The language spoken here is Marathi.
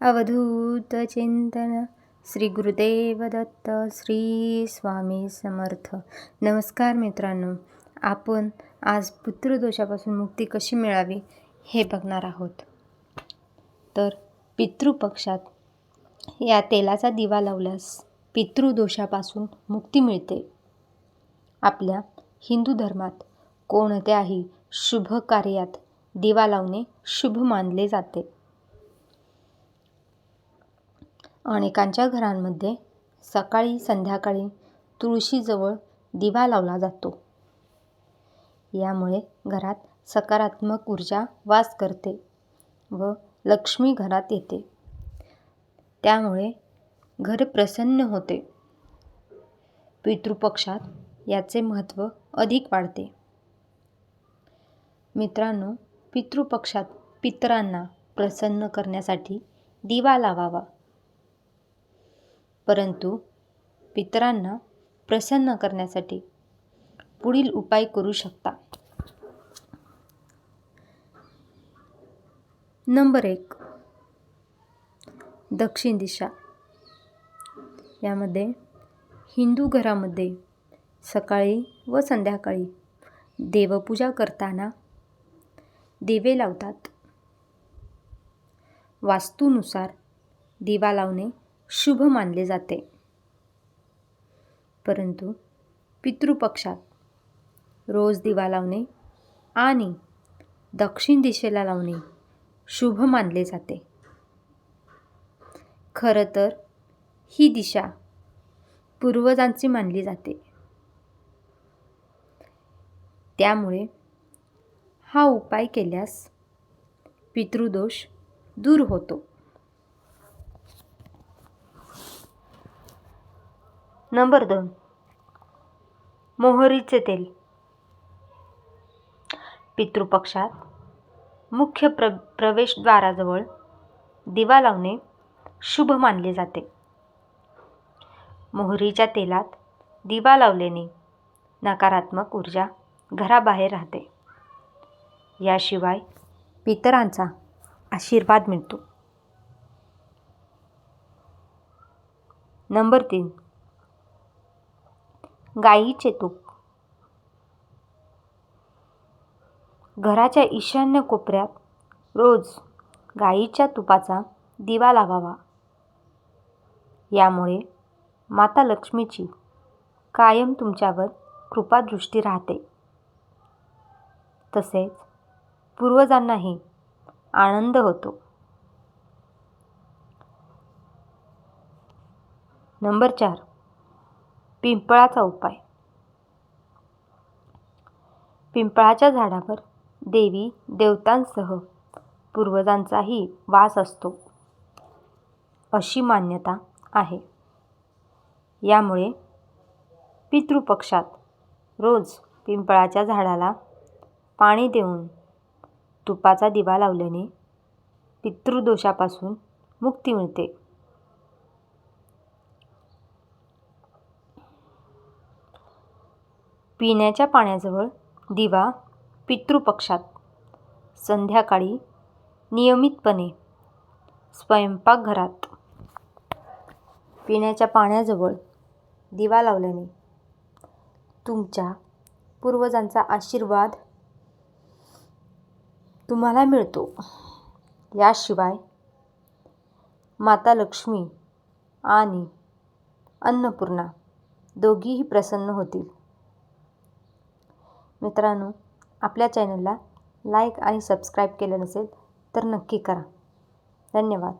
अवधूत चिंतन. श्री गुरुदेव दत्त श्री स्वामी समर्थ. नमस्कार मित्रांनो आपण आज पितृदोषापासून मुक्ती कशी मिळावी हे बघणार आहोत. तर पितृपक्षात या तेलाचा दिवा लावल्यास पितृदोषापासून मुक्ती मिळते. आपल्या हिंदू धर्मात कोणत्याही शुभ कार्यात दिवा लावणे शुभ मानले जाते. अनेकांच्या घरांमध्ये सकाळी संध्याकाळी तुळशीजवळ दिवा लावला जातो. यामुळे घरात सकारात्मक ऊर्जा वास करते व लक्ष्मी घरात येते. त्यामुळे घर प्रसन्न होते. पितृपक्षात याचे महत्त्व अधिक वाढते. मित्रांनो पितृपक्षात पितरांना प्रसन्न करण्यासाठी दिवा लावावा. परंतु पितरांना प्रसन्न करण्यासाठी पुढील उपाय करू शकता. नंबर एक. दक्षिण दिशा. यामध्ये हिंदू घरामध्ये सकाळी व संध्याकाळी देवपूजा करताना दिवे लावतात. वास्तूनुसार दिवा लावणे शुभ मानले जाते. परंतु पितृपक्षात रोज दिवा लावणे आणि दक्षिण दिशेला लावणे शुभ मानले जाते. खरं तर ही दिशा पूर्वजांची मानली जाते. त्यामुळे हा उपाय केल्यास पितृदोष दूर होतो. नंबर दोन. मोहरीचे तेल. पितृपक्षात मुख्य प्र प्रवेशद्वाराजवळ दिवा लावणे शुभ मानले जाते. मोहरीच्या तेलात दिवा लावल्याने नकारात्मक ऊर्जा घराबाहेर राहते. याशिवाय पितरांचा आशीर्वाद मिळतो. नंबर तीन. गाईचे तूप. घराच्या ईशान्य कोपऱ्यात रोज गाईच्या तुपाचा दिवा लावावा. यामुळे माता लक्ष्मीची कायम तुमच्यावर कृपादृष्टी राहते. तसेच पूर्वजांनाही आनंद होतो. नंबर चार. पिंपळाचा उपाय. पिंपळाच्या झाडावर देवी देवतांसह पूर्वजांचाही वास असतो अशी मान्यता आहे. यामुळे पितृपक्षात रोज पिंपळाच्या झाडाला पाणी देऊन तुपाचा दिवा लावल्याने पितृदोषापासून मुक्ती मिळते. पिण्याच्या पाण्याजवळ दिवा पितृपक्षात. संध्याकाळी नियमितपणे स्वयंपाकघरात. पिण्याच्या पाण्याजवळ दिवा लावल्याने तुमच्या पूर्वजांचा आशीर्वाद तुम्हाला मिळतो. याशिवाय माता लक्ष्मी आणि अन्नपूर्णा दोघीही प्रसन्न होतील. मित्रांनो आपल्या चॅनलला लाईक आणि सबस्क्राईब केलं नसेल तर नक्की करा. धन्यवाद.